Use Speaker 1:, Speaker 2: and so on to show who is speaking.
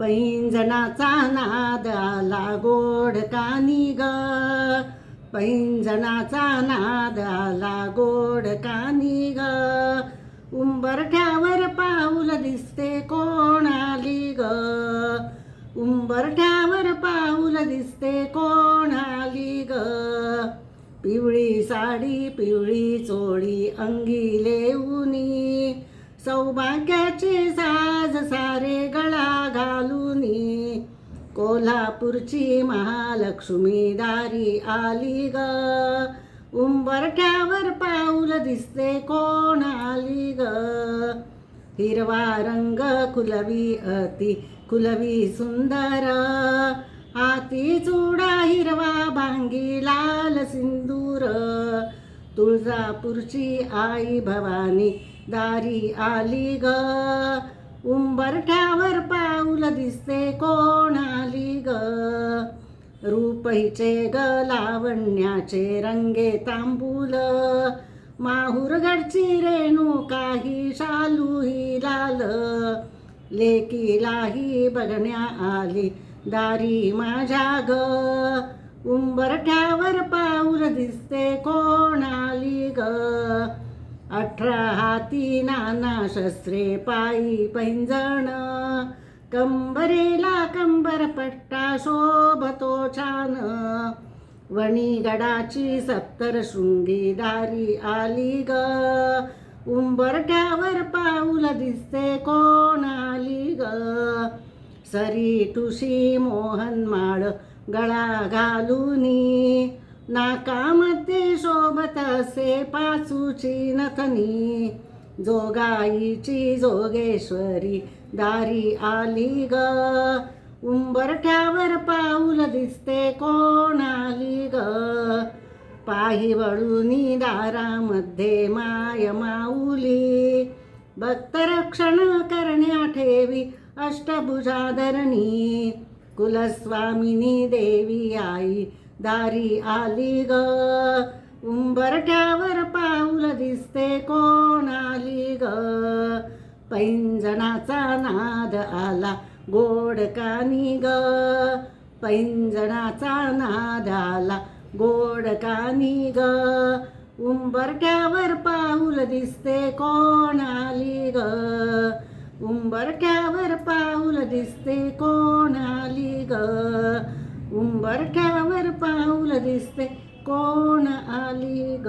Speaker 1: पैंजणाचा नाद आला गोड कानी ग पैंजणाचा नाद आला गोड कानी ग उंबरठ्यावर पाऊल दिसते कोण आली ग? उंबरठ्यावर पाऊल दिसते कोण आली ग? पिवळी साडी पिवळी चोळी अंगी लेऊनी सौभाग्याचे साज सारे गळा घालून. कोल्हापूरची महालक्ष्मी दारी आली ग. उंबरठ्यावर पाऊल दिसते कोण आली ग. हिरवा रंग कुलवी अति कुलवी सुंदर. आती चुडा हिरवा भांगी लाल सिंदूर. तुळजापूरची आई भवानी दारी आली ग. उंबरठ्यावर पाऊल दिसते कोण आली ग? रूपहीचे ग लावण्याचे रंगे तांबूल. माहुरगडची रेणू काही शालू ही लाल. लेकीलाही बघण्या आली दारी माझ्या ग. उंबरठ्यावर पाऊल दिसते कोण आली ग? अठरा हाती नाना शस्त्रे पायी पैंजण. कंबरेला कंबर पट्टा शोभतो छान. वणीगडाची सत्तर शृंगी दारी आली ग. उंबरट्यावर पाऊल दिसते कोण आली ग. सरी तुशी मोहनमाळ गळा घालूनी. नाकामध्ये शोभत असे पाचूची नथनी जोगाईची जोगेश्वरी दारी आली ग उंबरठ्यावर पाऊल दिसते कोण आली ग पाही वळूनी दारामध्ये माय माऊली भक्तरक्षण करण्या ठेवी अष्टभुजाधरणी कुलस्वामिनी देवी आई दारी आली ग. उंबरठ्यावर पाऊल दिसते कोण आली ग. पैंजणाचा नाद आला गोड कानी ग पैंजणाचा नाद आला गोड कानी ग उंबरठ्यावर पाऊल दिसते कोण आली ग. उंबरठ्यावर पाऊल दिसते कोण आली ग. उंबरठ्यावर पाऊल दिसते. कोण आली ग?